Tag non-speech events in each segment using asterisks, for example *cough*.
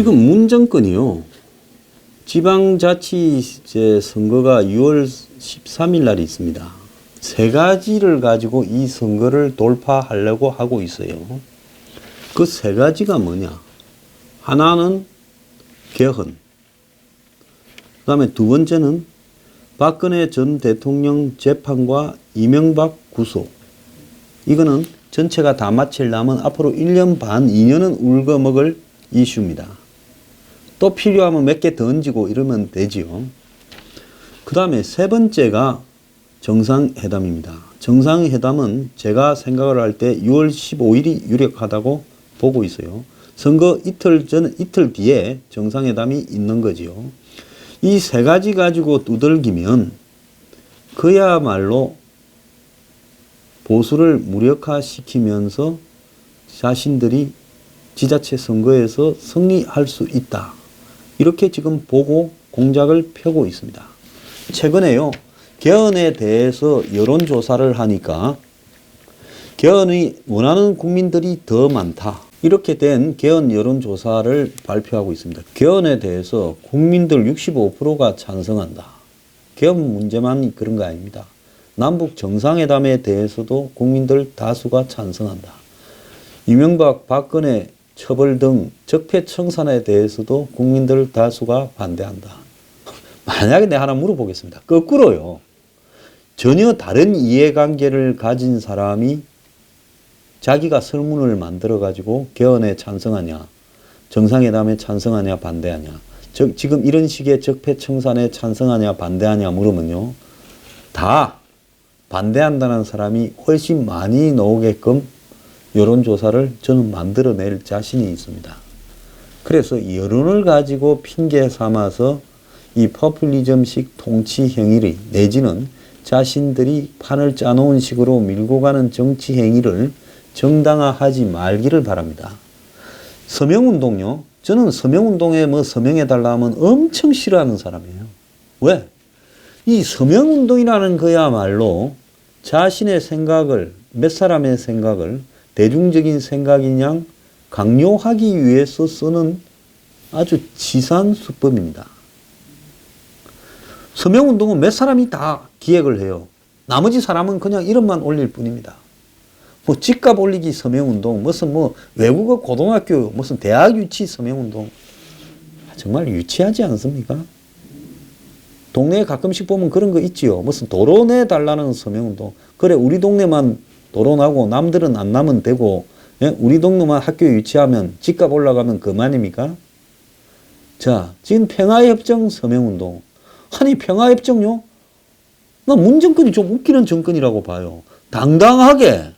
지금 문 정권이요. 지방자치제 선거가 6월 13일 날이 있습니다. 세 가지를 가지고 이 선거를 돌파하려고 하고 있어요. 그 세 가지가 뭐냐? 하나는 개헌. 그 다음에 두 번째는 박근혜 전 대통령 재판과 이명박 구속. 이거는 전체가 다 마치려면 앞으로 1년 반, 2년은 울거먹을 이슈입니다. 또 필요하면 몇개더 얹고 이러면 되지요. 그 다음에 세 번째가 정상회담입니다. 정상회담은 제가 생각을 할 때 6월 15일이 유력하다고 보고 있어요. 선거 이틀 전, 이틀 뒤에 정상회담이 있는 거지요. 이 세 가지 가지고 두들기면 그야말로 보수를 무력화시키면서 자신들이 지자체 선거에서 승리할 수 있다. 이렇게 지금 보고 공작을 펴고 있습니다. 최근에요. 개헌에 대해서 여론조사를 하니까 개헌이 원하는 국민들이 더 많다. 이렇게 된 개헌 여론조사를 발표하고 있습니다. 개헌에 대해서 국민들 65%가 찬성한다. 개헌 문제만 그런 거 아닙니다. 남북 정상회담에 대해서도 국민들 다수가 찬성한다. 이명박, 박근혜 처벌 등 적폐 청산에 대해서도 국민들 다수가 반대한다. *laughs* 만약에 내가 하나 물어보겠습니다. 거꾸로요. 전혀 다른 이해관계를 가진 사람이 자기가 설문을 만들어 가지고 개헌에 찬성하냐, 정상회담에 찬성하냐, 반대하냐. 즉 지금 이런 식의 적폐 청산에 찬성하냐, 반대하냐 물으면요. 다 반대한다는 사람이 훨씬 많이 나오게끔 여론조사를 저는 만들어낼 자신이 있습니다. 그래서 여론을 가지고 핑계 삼아서 이 퍼플리즘식 통치 행위를 내지는 자신들이 판을 짜놓은 식으로 밀고 가는 정치 행위를 정당화하지 말기를 바랍니다. 서명운동요. 저는 서명운동에 뭐 서명해달라 하면 엄청 싫어하는 사람이에요. 왜? 이 서명운동이라는 거야말로 자신의 생각을, 몇 사람의 생각을 대중적인 생각인 양 강요하기 위해서 쓰는 아주 치사한 수법입니다. 서명운동은 몇 사람이 다 기획을 해요. 나머지 사람은 그냥 이름만 올릴 뿐입니다. 뭐 집값 올리기 서명운동, 무슨 뭐 외국어 고등학교, 무슨 대학 유치 서명운동. 정말 유치하지 않습니까? 동네에 가끔씩 보면 그런 거 있지요. 무슨 도로 내달라는 서명운동. 그래, 우리 동네만 도로 나고 남들은 안 나면 되고, 예? 우리 동네만 학교 유치하면 집값 올라가면 그만입니까? 자, 지금 평화협정 서명운동. 아니, 평화협정요? 나 문정권이 좀 웃기는 정권이라고 봐요. 당당하게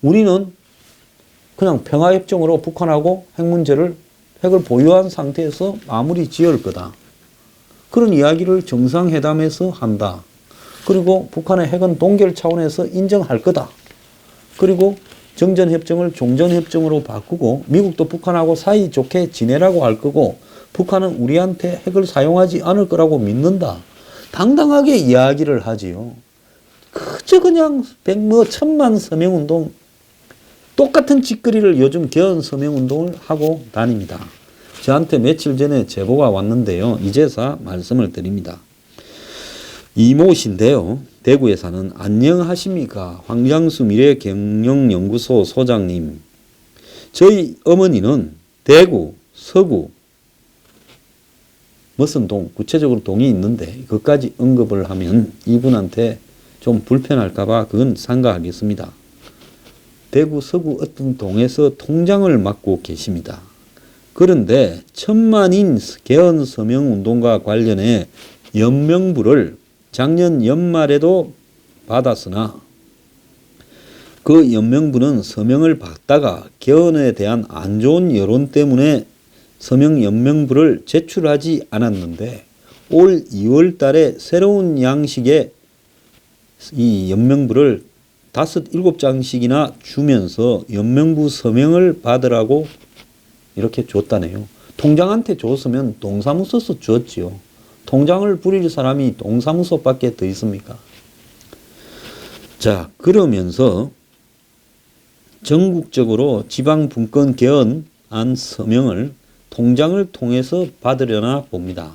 우리는 그냥 평화협정으로 북한하고 핵 문제를 핵을 보유한 상태에서 마무리 지을 거다. 그런 이야기를 정상회담에서 한다. 그리고 북한의 핵은 동결 차원에서 인정할 거다. 그리고 정전협정을 종전협정으로 바꾸고 미국도 북한하고 사이 좋게 지내라고 할 거고 북한은 우리한테 핵을 사용하지 않을 거라고 믿는다. 당당하게 이야기를 하지요. 그저 그냥 백뭐 천만 서명운동 똑같은 짓거리를 요즘 개헌 서명운동을 하고 다닙니다. 저한테 며칠 전에 제보가 왔는데요. 이제서 말씀을 드립니다. 이모신데요. 대구에 사는 안녕하십니까. 황장수 미래 경영연구소 소장님. 저희 어머니는 대구, 서구, 무슨 동, 구체적으로 동이 있는데 그것까지 언급을 하면 이분한테 좀 불편할까봐 그건 상가하겠습니다. 대구 서구 어떤 동에서 통장을 맡고 계십니다. 그런데 천만인 개헌 서명 운동과 관련해 연명부를 작년 연말에도 받았으나 그 연명부는 서명을 받다가 개헌에 대한 안 좋은 여론 때문에 서명 연명부를 제출하지 않았는데 올 2월 달에 새로운 양식의 이 연명부를 다섯 일곱 장씩이나 주면서 연명부 서명을 받으라고 이렇게 줬다네요. 통장한테 줬으면 동사무소서 줬지요. 통장을 부릴 사람이 동사무소밖에 더 있습니까? 자, 그러면서 전국적으로 지방 분권 개헌안 서명을 통장을 통해서 받으려나 봅니다.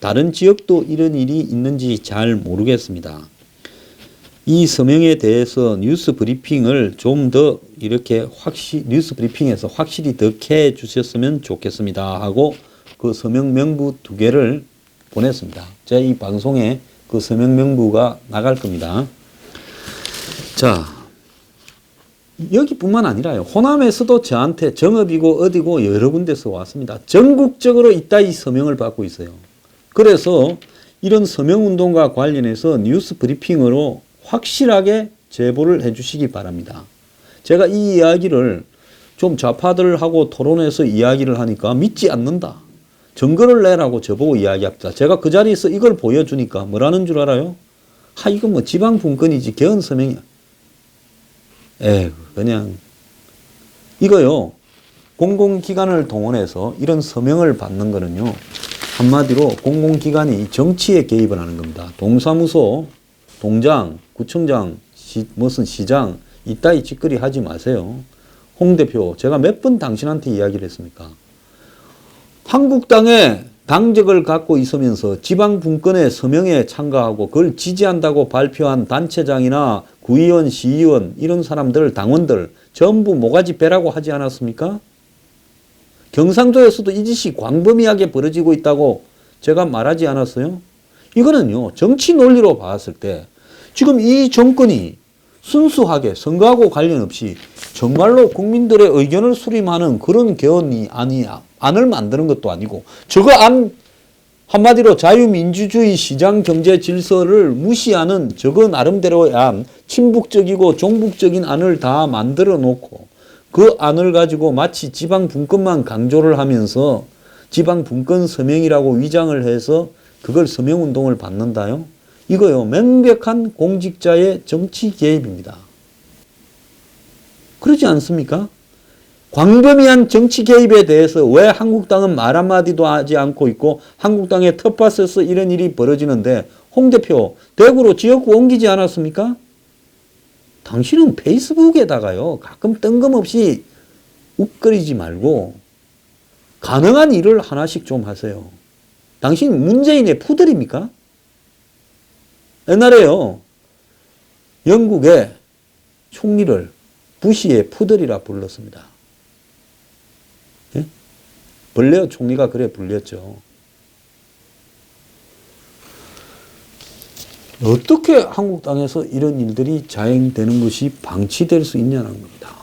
다른 지역도 이런 일이 있는지 잘 모르겠습니다. 이 서명에 대해서 뉴스 브리핑을 좀 더 이렇게 확실 뉴스 브리핑에서 확실히 더 캐 주셨으면 좋겠습니다 하고 그 서명 명부 두 개를 보냈습니다. 제이 방송에 그 서명 명부가 나갈 겁니다. 자, 여기뿐만 아니라요. 호남에서도 저한테 정읍이고 어디고 여러 군데서 왔습니다. 전국적으로 이따위 서명을 받고 있어요. 그래서 이런 서명 운동과 관련해서 뉴스 브리핑으로 확실하게 제보를 해 주시기 바랍니다. 제가 이 이야기를 좀 좌파들하고 토론해서 이야기를 하니까 믿지 않는다. 증거를 내라고 저보고 이야기합니다. 제가 그 자리에서 이걸 보여주니까 뭐라는 줄 알아요? 하, 이거 뭐 지방 분권이지, 개헌 서명이야. 에 그냥 이거요. 공공기관을 동원해서 이런 서명을 받는 거는요. 한마디로 공공기관이 정치에 개입을 하는 겁니다. 동사무소, 동장, 구청장, 시, 무슨 시장 이따위 짓거리 하지 마세요. 홍 대표, 제가 몇 번 당신한테 이야기를 했습니까? 한국당에 당적을 갖고 있으면서 지방 분권의 서명에 참가하고 그걸 지지한다고 발표한 단체장이나 구의원, 시의원 이런 사람들, 당원들 전부 모가지 배라고 하지 않았습니까? 경상도에서도 이 짓이 광범위하게 벌어지고 있다고 제가 말하지 않았어요? 이거는요, 정치 논리로 봤을 때 지금 이 정권이 순수하게 선거하고 관련 없이 정말로 국민들의 의견을 수렴하는 그런 개헌이 아니, 안을 만드는 것도 아니고 저거 안 한마디로 자유민주주의 시장 경제 질서를 무시하는 저거 나름대로의 안, 친북적이고 종북적인 안을 다 만들어 놓고 그 안을 가지고 마치 지방 분권만 강조를 하면서 지방 분권 서명이라고 위장을 해서 그걸 서명 운동을 받는다요? 이거요. 명백한 공직자의 정치 개입입니다. 그러지 않습니까? 광범위한 정치 개입에 대해서 왜 한국당은 말 한마디도 하지 않고 있고 한국당의 텃밭에서 이런 일이 벌어지는데 홍 대표 대구로 지역구 옮기지 않았습니까? 당신은 페이스북에다가요 가끔 뜬금없이 욱거리지 말고 가능한 일을 하나씩 좀 하세요. 당신 문재인의 푸들입니까? 옛날에요 영국의 총리를 부시의 푸들이라 불렀습니다. 예? 벌레어 총리가 그래 불렸죠. 어떻게 한국당에서 이런 일들이 자행되는 것이 방치될 수 있냐는 겁니다.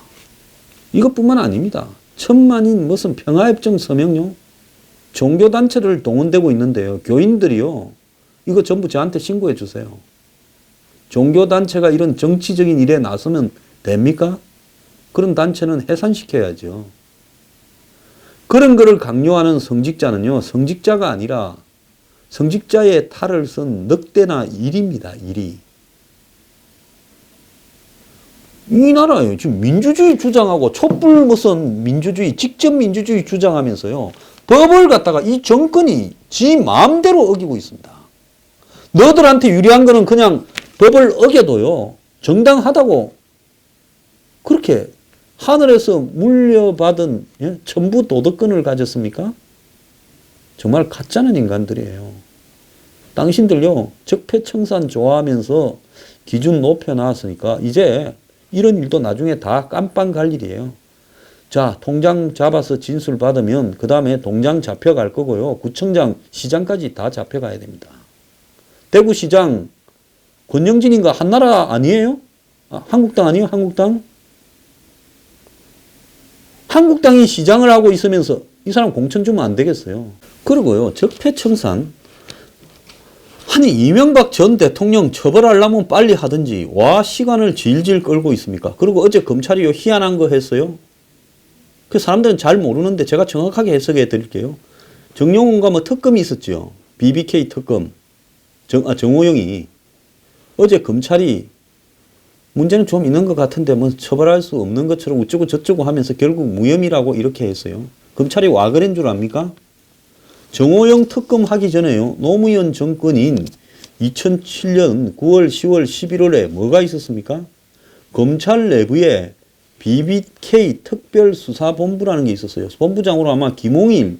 이것뿐만 아닙니다. 천만인 무슨 평화협정 서명요? 종교단체를 동원되고 있는데요. 교인들이요. 이거 전부 저한테 신고해 주세요. 종교단체가 이런 정치적인 일에 나서면 됩니까? 그런 단체는 해산시켜야죠. 그런 거를 강요하는 성직자는요, 성직자가 아니라 성직자의 탈을 쓴 늑대나 일입니다, 일이. 이 나라에 지금 민주주의 주장하고 촛불 무슨 민주주의, 직접 민주주의 주장하면서요, 법을 갖다가 이 정권이 지 마음대로 어기고 있습니다. 너들한테 유리한 거는 그냥 법을 어겨도요, 정당하다고 그렇게 하늘에서 물려받은 예? 천부 도덕권을 가졌습니까? 정말 가짜는 인간들이에요. 당신들요, 적폐청산 좋아하면서 기준 높여놨으니까 이제 이런 일도 나중에 다 깜빵 갈 일이에요. 자, 통장 잡아서 진술 받으면 그 다음에 동장 잡혀갈 거고요. 구청장, 시장까지 다 잡혀가야 됩니다. 대구시장 권영진인가 한나라 아니에요? 아, 한국당 아니에요? 한국당? 한국당이 시장을 하고 있으면서 이 사람 공천 주면 안 되겠어요. 그리고요, 적폐청산. 아니, 이명박 전 대통령 처벌하려면 빨리 하든지, 와, 시간을 질질 끌고 있습니까? 그리고 어제 검찰이 요, 희한한 거 했어요. 그 사람들은 잘 모르는데 제가 정확하게 해석해 드릴게요. 정용훈과 뭐 특검이 있었죠. BBK 특검. 정, 아, 정호영이. 어제 검찰이 문제는 좀 있는 것 같은데 뭐 처벌할 수 없는 것처럼 어쩌고 저쩌고 하면서 결국 무혐의라고 이렇게 했어요. 검찰이 와 그런 줄 압니까? 정호영 특검 하기 전에요. 노무현 정권인 2007년 9월, 10월, 11월에 뭐가 있었습니까? 검찰 내부에 BBK 특별수사본부라는 게 있었어요. 본부장으로 아마 김홍일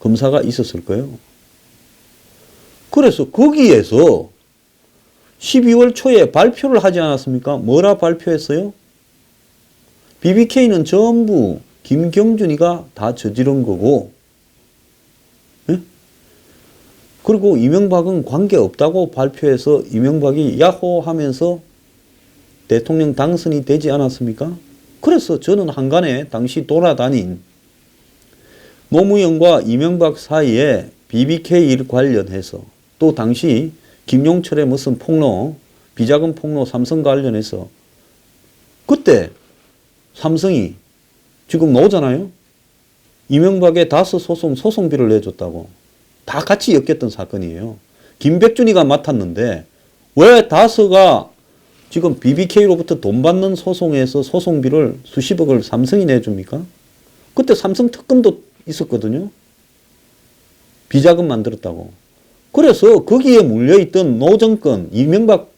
검사가 있었을 거예요. 그래서 거기에서 12월 초에 발표를 하지 않았습니까? 뭐라 발표했어요? BBK는 전부 김경준이가 다 저지른 거고, 예? 그리고 이명박은 관계 없다고 발표해서 이명박이 야호 하면서 대통령 당선이 되지 않았습니까? 그래서 저는 한간에 당시 돌아다닌 노무현과 이명박 사이에 BBK 일 관련해서 또 당시 김용철의 무슨 폭로, 비자금 폭로 삼성 관련해서 그때 삼성이 지금 나오잖아요. 이명박의 다스 소송 소송비를 내줬다고 다 같이 엮였던 사건이에요. 김백준이가 맡았는데 왜 다스가 지금 BBK로부터 돈 받는 소송에서 소송비를 수십억을 삼성이 내줍니까? 그때 삼성 특검도 있었거든요. 비자금 만들었다고. 그래서 거기에 물려있던 노 정권, 이명박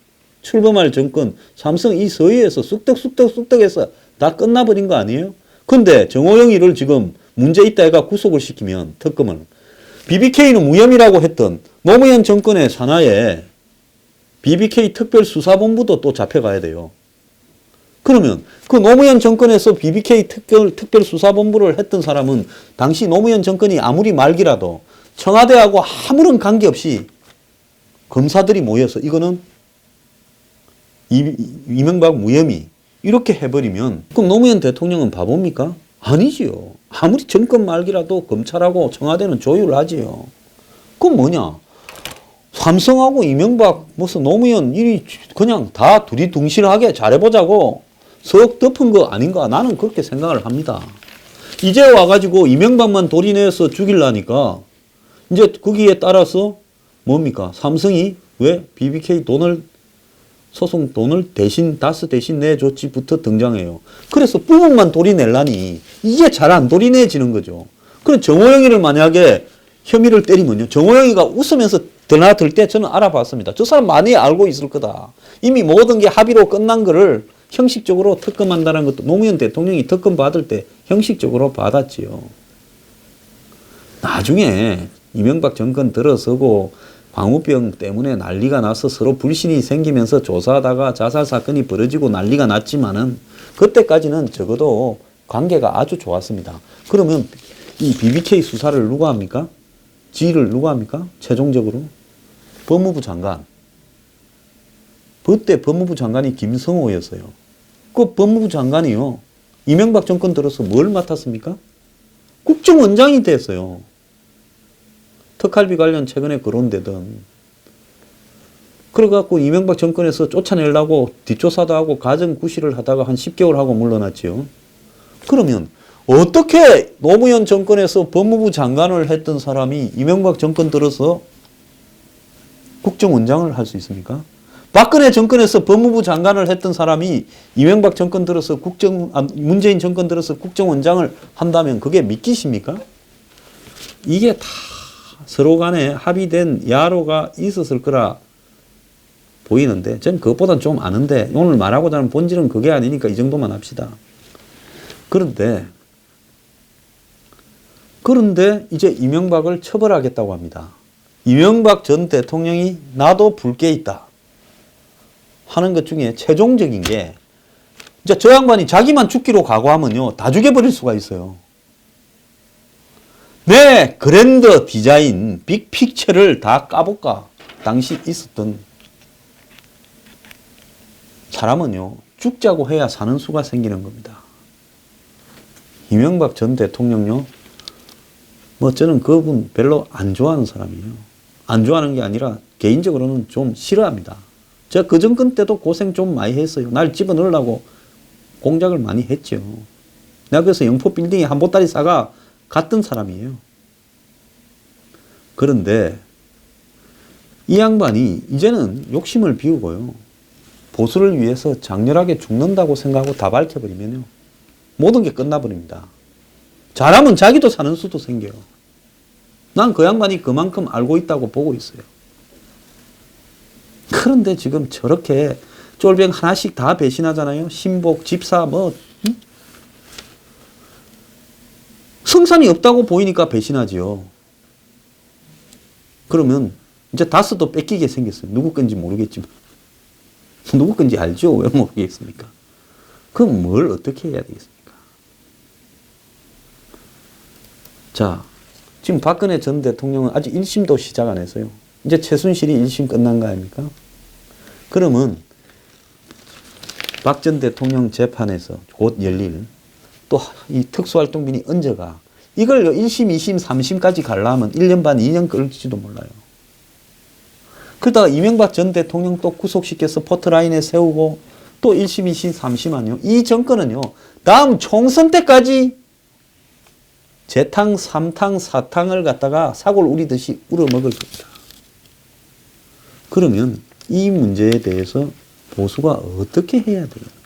출범할 정권, 삼성 이 서해에서 쑥떡쑥떡쑥떡해서 다 끝나버린 거 아니에요? 근데 정호영이를 지금 문제 있다 해가 구속을 시키면 특검을 BBK는 무혐의라고 했던 노무현 정권의 산하에 BBK 특별수사본부도 또 잡혀가야 돼요. 그러면 그 노무현 정권에서 BBK 특별, 특별수사본부를 했던 사람은 당시 노무현 정권이 아무리 말기라도 청와대하고 아무런 관계없이 검사들이 모여서 이거는 이, 이명박 무혐의 이렇게 해버리면 그럼 노무현 대통령은 바보입니까? 아니지요. 아무리 정권 말기라도 검찰하고 청와대는 조율을 하지요. 그건 뭐냐? 삼성하고 이명박 무슨 노무현 일이 그냥 다 둘이 둥실하게 잘해보자고 석 덮은 거 아닌가 나는 그렇게 생각을 합니다. 이제 와가지고 이명박만 돌이내서 죽일라니까 이제 거기에 따라서 뭡니까 삼성이 왜 BBK 돈을 소송 돈을 대신 다스 대신 내줬지부터 등장해요. 그래서 부분만 돌이내려니 이게 잘 안 돌이내지는 거죠. 그럼 정호영이를 만약에 혐의를 때리면요. 정호영이가 웃으면서 드나들 때 저는 알아봤습니다. 저 사람 많이 알고 있을 거다. 이미 모든 게 합의로 끝난 거를 형식적으로 특검한다는 것도 노무현 대통령이 특검 받을 때 형식적으로 받았지요. 나중에 이명박 정권 들어서고 광우병 때문에 난리가 나서 서로 불신이 생기면서 조사하다가 자살 사건이 벌어지고 난리가 났지만은 그때까지는 적어도 관계가 아주 좋았습니다. 그러면 이 BBK 수사를 누가 합니까? 지휘를 누가 합니까? 최종적으로 법무부 장관. 그때 법무부 장관이 김성호였어요. 그 법무부 장관이요. 이명박 정권 들어서 뭘 맡았습니까? 국정원장이 됐어요. 특활비 관련 최근에 거론되던 그래갖고 이명박 정권에서 쫓아내려고 뒷조사도 하고 가정 구실을 하다가 한 10개월 하고 물러났지요. 그러면 어떻게 노무현 정권에서 법무부 장관을 했던 사람이 이명박 정권 들어서 국정원장을 할 수 있습니까? 박근혜 정권에서 법무부 장관을 했던 사람이 이명박 정권 들어서 국정 아, 문재인 정권 들어서 국정원장을 한다면 그게 믿기십니까? 이게 다 서로 간에 합의된 야로가 있었을 거라 보이는데 전 그것보단 좀 아는데 오늘 말하고자 하는 본질은 그게 아니니까 이 정도만 합시다. 그런데 그런데 이제 이명박을 처벌하겠다고 합니다. 이명박 전 대통령이 나도 불게 있다 하는 것 중에 최종적인 게 이제 저 양반이 자기만 죽기로 각오하면요 다 죽여버릴 수가 있어요. 내 그랜드 디자인 빅픽처를 다 까볼까 당시 있었던 사람은요 죽자고 해야 사는 수가 생기는 겁니다. 이명박 전 대통령요 뭐 저는 그분 별로 안 좋아하는 사람이에요. 안 좋아하는 게 아니라 개인적으로는 좀 싫어합니다. 제가 그 정권 때도 고생 좀 많이 했어요. 날 집어넣으려고 공작을 많이 했죠. 내가 그래서 영포 빌딩에 한 보따리 싸가 갔던 사람이에요. 그런데 이 양반이 이제는 욕심을 비우고요. 보수를 위해서 장렬하게 죽는다고 생각하고 다 밝혀버리면요. 모든 게 끝나버립니다. 잘하면 자기도 사는 수도 생겨요. 난 그 양반이 그만큼 알고 있다고 보고 있어요. 그런데 지금 저렇게 쫄병 하나씩 다 배신하잖아요. 신복, 집사, 뭐. 응? 성산이 없다고 보이니까 배신하지요. 그러면 이제 다스도 뺏기게 생겼어요. 누구 건지 모르겠지만. *laughs* 누구 건지 알죠? 왜 모르겠습니까? 그럼 뭘 어떻게 해야 되겠습니까? 자, 지금 박근혜 전 대통령은 아직 1심도 시작 안 했어요. 이제 최순실이 1심 끝난 거 아닙니까? 그러면 박 전 대통령 재판에서 곧 열릴 또 이 특수활동비니 언제가 이걸 1심, 2심, 3심까지 가려면 1년 반, 2년 걸릴지도 몰라요. 그러다가 이명박 전 대통령 또 구속시켜서 포트라인에 세우고 또 1심, 2심, 3심 아니요. 이 정권은요. 다음 총선 때까지 재탕, 삼탕, 사탕을 갖다가 사골 우리듯이 우려먹을 겁니다. 그러면 이 문제에 대해서 보수가 어떻게 해야 되는가?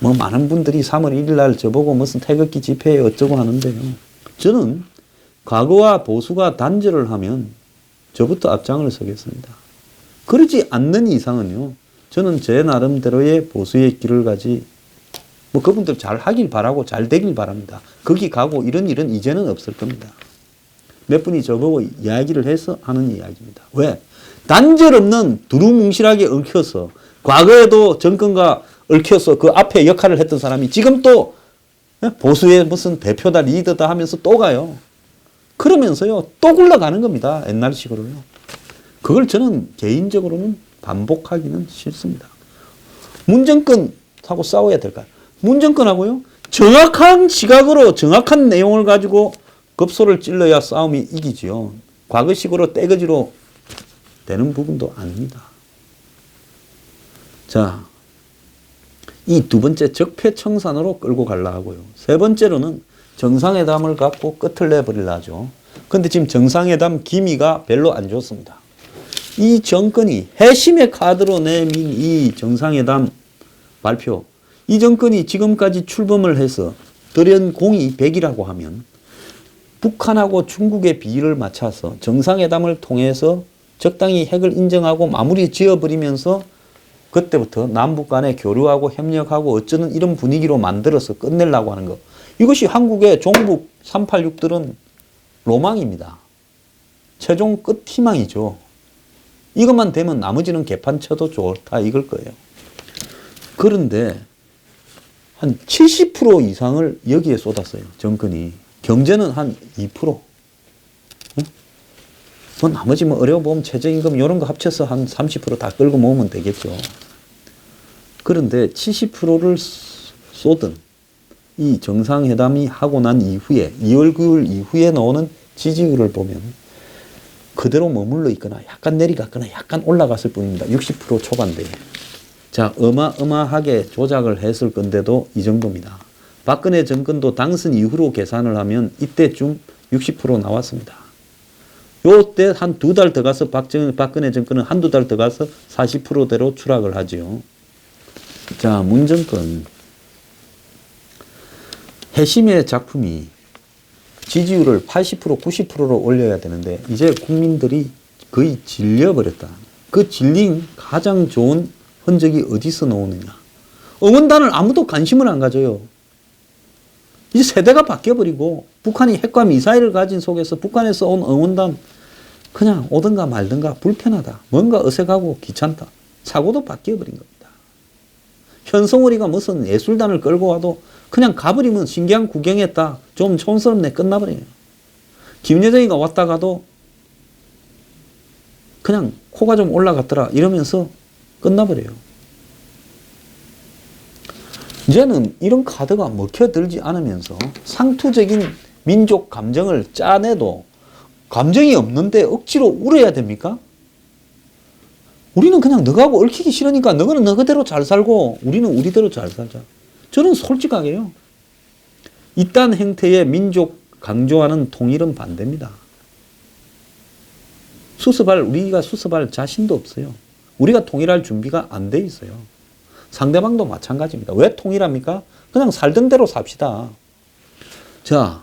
뭐 많은 분들이 3월 1일 날 저보고 무슨 태극기 집회에 어쩌고 하는데요. 저는 과거와 보수가 단절을 하면 저부터 앞장을 서겠습니다. 그러지 않는 이상은요. 저는 제 나름대로의 보수의 길을 가지 뭐 그분들 잘 하길 바라고 잘 되길 바랍니다. 거기 가고 이런 일은 이제는 없을 겁니다. 몇 분이 저보고 이야기를 해서 하는 이야기입니다. 왜? 단절 없는 두루뭉실하게 얽혀서 과거에도 정권과 얽혀서 그 앞에 역할을 했던 사람이 지금 또 보수의 무슨 대표다 리더다 하면서 또 가요. 그러면서요 또 굴러가는 겁니다. 옛날식으로요. 그걸 저는 개인적으로는 반복하기는 싫습니다. 문정권하고 싸워야 될까요? 문정권하고요 정확한 시각으로 정확한 내용을 가지고 급소를 찔러야 싸움이 이기지요. 과거식으로 떼거지로 되는 부분도 아닙니다. 자, 이 두 번째 적폐 청산으로 끌고 갈라 하고요. 세 번째로는 정상회담을 갖고 끝을 내버리려 하죠. 근데 지금 정상회담 기미가 별로 안 좋습니다. 이 정권이 해심의 카드로 내민 이 정상회담 발표, 이 정권이 지금까지 출범을 해서 들연 공이 100이라고 하면 북한하고 중국의 비율을 맞춰서 정상회담을 통해서 적당히 핵을 인정하고 마무리 지어버리면서 그때부터 남북 간에 교류하고 협력하고 어쩌는 이런 분위기로 만들어서 끝내려고 하는 것. 이것이 한국의 종북 386들은 로망입니다. 최종 끝 희망이죠. 이것만 되면 나머지는 개판 쳐도 좋다 이걸 거예요. 그런데 한 70% 이상을 여기에 쏟았어요. 정권이. 경제는 한 2%. 응? 뭐 나머지 뭐 의료보험, 최저임금 이런 거 합쳐서 한 30%다 끌고 모으면 되겠죠. 그런데 70%를 쏟은 이 정상회담이 하고 난 이후에 2월 9일 이후에 나오는 지지율을 보면 그대로 머물러 있거나 약간 내려갔거나 약간 올라갔을 뿐입니다. 60% 초반대. 자, 어마어마하게 조작을 했을 건데도 이 정도입니다. 박근혜 정권도 당선 이후로 계산을 하면 이때쯤 60% 나왔습니다. 요때 한 두 달 더 가서 박정, 박근혜 정권은 한두 달 더 가서 40%대로 추락을 하지요. 자, 문 정권. 해심의 작품이 지지율을 80% 90%로 올려야 되는데 이제 국민들이 거의 질려버렸다. 그 질린 가장 좋은 흔적이 어디서 나오느냐. 응원단을 아무도 관심을 안 가져요. 이제 세대가 바뀌어버리고 북한이 핵과 미사일을 가진 속에서 북한에서 온 응원단 그냥 오든가 말든가 불편하다. 뭔가 어색하고 귀찮다. 사고도 바뀌어버린 겁니다. 현성우리가 무슨 예술단을 끌고 와도 그냥 가버리면 신기한 구경했다. 좀 촌스럽네. 끝나버려요. 김여정이가 왔다가도 그냥 코가 좀 올라갔더라. 이러면서 끝나버려요. 이제는 이런 카드가 먹혀들지 않으면서 상투적인 민족 감정을 짜내도 감정이 없는데 억지로 울어야 됩니까? 우리는 그냥 너하고 얽히기 싫으니까 너는 너 그대로 잘 살고 우리는 우리대로 잘 살자. 저는 솔직하게요. 이딴 행태의 민족 강조하는 통일은 반대입니다. 수습할, 우리가 수습할 자신도 없어요. 우리가 통일할 준비가 안 돼 있어요. 상대방도 마찬가지입니다. 왜 통일합니까? 그냥 살던 대로 삽시다. 자,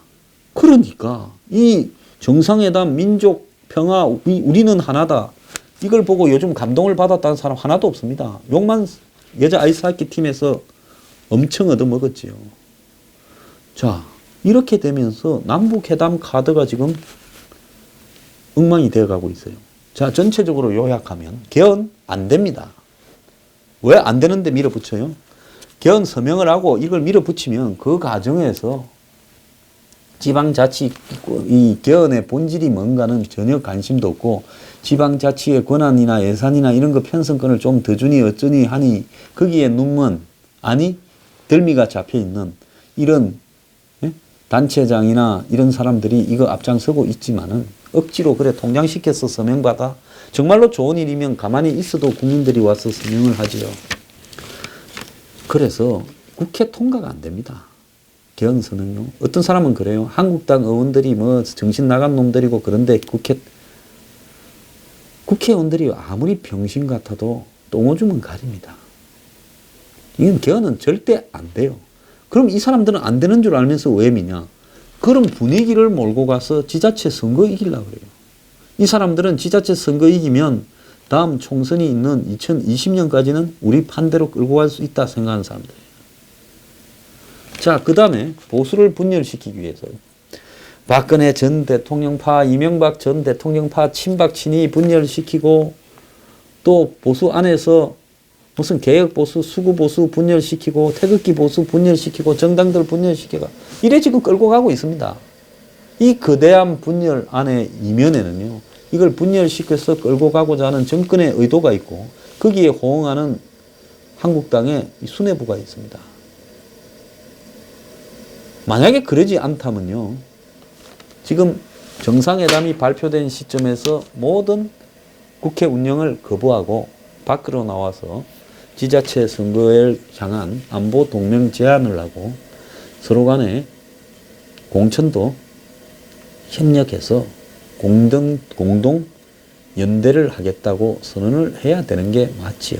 그러니까 이 정상회담 민족 평화 우리는 하나다. 이걸 보고 요즘 감동을 받았다는 사람 하나도 없습니다. 욕만 여자 아이스하키 팀에서 엄청 얻어먹었지요. 자, 이렇게 되면서 남북회담 카드가 지금 엉망이 되어가고 있어요. 자, 전체적으로 요약하면 개헌 안 됩니다. 왜 안 되는데 밀어붙여요? 개헌 서명을 하고 이걸 밀어붙이면 그 과정에서 지방자치 이 개헌의 본질이 뭔가는 전혀 관심도 없고 지방자치의 권한이나 예산이나 이런 거 편성권을 좀 더 주니 어쩌니 하니 거기에 눈먼 아니 덜미가 잡혀 있는 이런 예? 단체장이나 이런 사람들이 이거 앞장서고 있지만은 억지로 그래 통장시켜서 서명받아 정말로 좋은 일이면 가만히 있어도 국민들이 와서 서명을 하지요. 그래서 국회 통과가 안 됩니다. 개헌 서명요. 어떤 사람은 그래요. 한국당 의원들이 뭐 정신 나간 놈들이고 그런데 국회 국회의원들이 아무리 병신 같아도 똥오줌은 가립니다. 이건 개헌은 절대 안 돼요. 그럼 이 사람들은 안 되는 줄 알면서 왜 미냐? 그런 분위기를 몰고 가서 지자체 선거 이기려고 그래요. 이 사람들은 지자체 선거 이기면 다음 총선이 있는 2020년까지는 우리 판대로 끌고 갈 수 있다 생각하는 사람들이에요. 자, 그 다음에 보수를 분열시키기 위해서 박근혜 전 대통령파, 이명박 전 대통령파 친박 친이 분열시키고 또 보수 안에서 무슨 개혁 보수, 수구 보수 분열시키고 태극기 보수 분열시키고 정당들 분열시키고 이래 지금 끌고 가고 있습니다. 이 거대한 분열 안에 이면에는요. 이걸 분열시켜서 끌고 가고자 하는 정권의 의도가 있고 거기에 호응하는 한국당의 수뇌부가 있습니다. 만약에 그러지 않다면요. 지금 정상회담이 발표된 시점에서 모든 국회 운영을 거부하고 밖으로 나와서 지자체 선거를 향한 안보 동맹 제안을 하고 서로 간에 공천도 협력해서 공동, 공동 연대를 하겠다고 선언을 해야 되는 게 맞지요.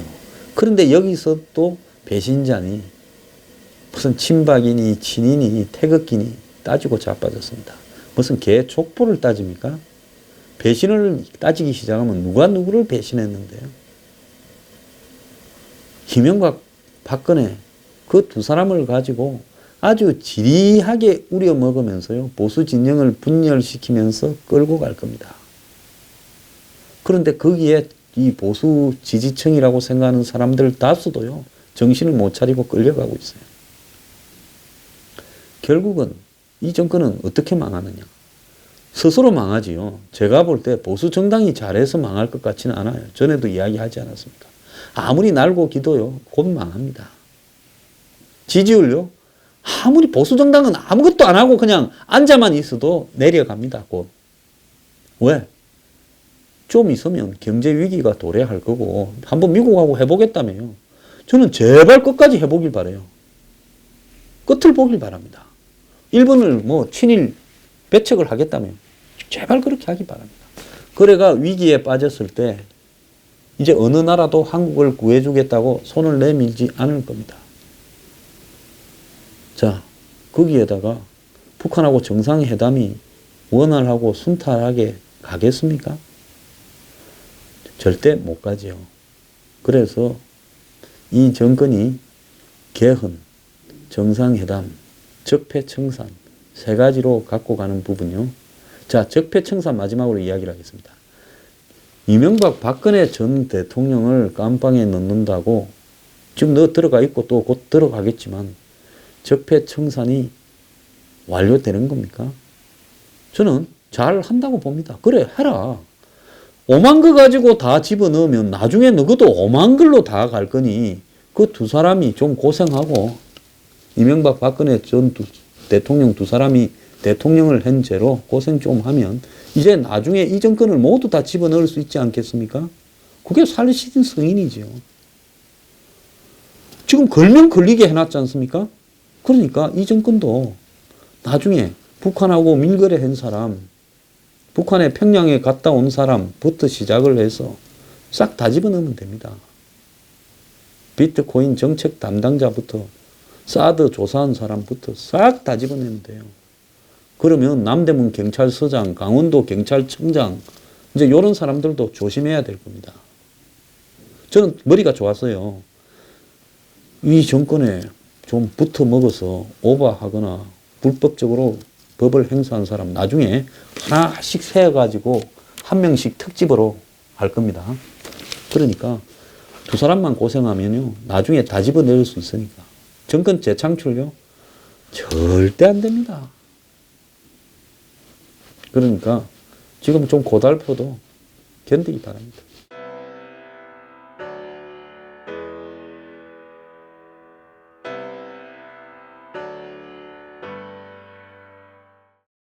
그런데 여기서 또 배신자니 무슨 친박이니 친이니 태극기니 따지고 자빠졌습니다. 무슨 개 족보를 따집니까? 배신을 따지기 시작하면 누가 누구를 배신했는데요? 김영각, 박근혜 그 두 사람을 가지고 아주 지리하게 우려 먹으면서요 보수 진영을 분열시키면서 끌고 갈 겁니다. 그런데 거기에 이 보수 지지층이라고 생각하는 사람들 다수도요 정신을 못 차리고 끌려가고 있어요. 결국은 이 정권은 어떻게 망하느냐? 스스로 망하지요. 제가 볼 때 보수 정당이 잘해서 망할 것 같지는 않아요. 전에도 이야기하지 않았습니까? 아무리 날고 기도요, 곧 망합니다. 지지율요, 아무리 보수 정당은 아무것도 안 하고 그냥 앉아만 있어도 내려갑니다, 곧. 왜? 좀 있으면 경제 위기가 도래할 거고, 한번 미국하고 해보겠다며요. 저는 제발 끝까지 해보길 바래요. 끝을 보길 바랍니다. 일본을 뭐 친일 배척을 하겠다며 제발 그렇게 하기 바랍니다. 그래가 위기에 빠졌을 때 이제 어느 나라도 한국을 구해주겠다고 손을 내밀지 않을 겁니다. 자, 거기에다가 북한하고 정상회담이 원활하고 순탄하게 가겠습니까? 절대 못 가지요. 그래서 이 정권이 개헌, 정상회담, 적폐청산 세 가지로 갖고 가는 부분요. 자, 적폐청산 마지막으로 이야기를 하겠습니다. 이명박 박근혜 전 대통령을 깜빵에 넣는다고 지금 너 들어가 있고 또 곧 들어가겠지만 적폐 청산이 완료되는 겁니까? 저는 잘 한다고 봅니다. 그래, 해라. 오만 거 가지고 다 집어넣으면 나중에 너도 오만 걸로 다 갈 거니 그 두 사람이 좀 고생하고 이명박 박근혜 전 두, 대통령 두 사람이 대통령을 한 채로 고생 좀 하면 이제 나중에 이 정권을 모두 다 집어넣을 수 있지 않겠습니까? 그게 살리신 성인이지요. 지금 걸면 걸리게 해놨지 않습니까? 그러니까 이 정권도 나중에 북한하고 밀거래 한 사람, 북한에 평양에 갔다 온 사람부터 시작을 해서 싹 다 집어넣으면 됩니다. 비트코인 정책 담당자부터 사드 조사한 사람부터 싹 다 집어내면 돼요. 그러면 남대문 경찰서장, 강원도 경찰청장, 이제 이런 사람들도 조심해야 될 겁니다. 저는 머리가 좋았어요. 이 정권에 좀 붙어 먹어서 오버하거나 불법적으로 법을 행사한 사람 나중에 하나씩 세어가지고 한 명씩 특집으로 할 겁니다. 그러니까 두 사람만 고생하면요 나중에 다 집어낼 수 있으니까 정권 재창출요 절대 안 됩니다. 그러니까 지금 좀 고달퍼도 견디기 바랍니다.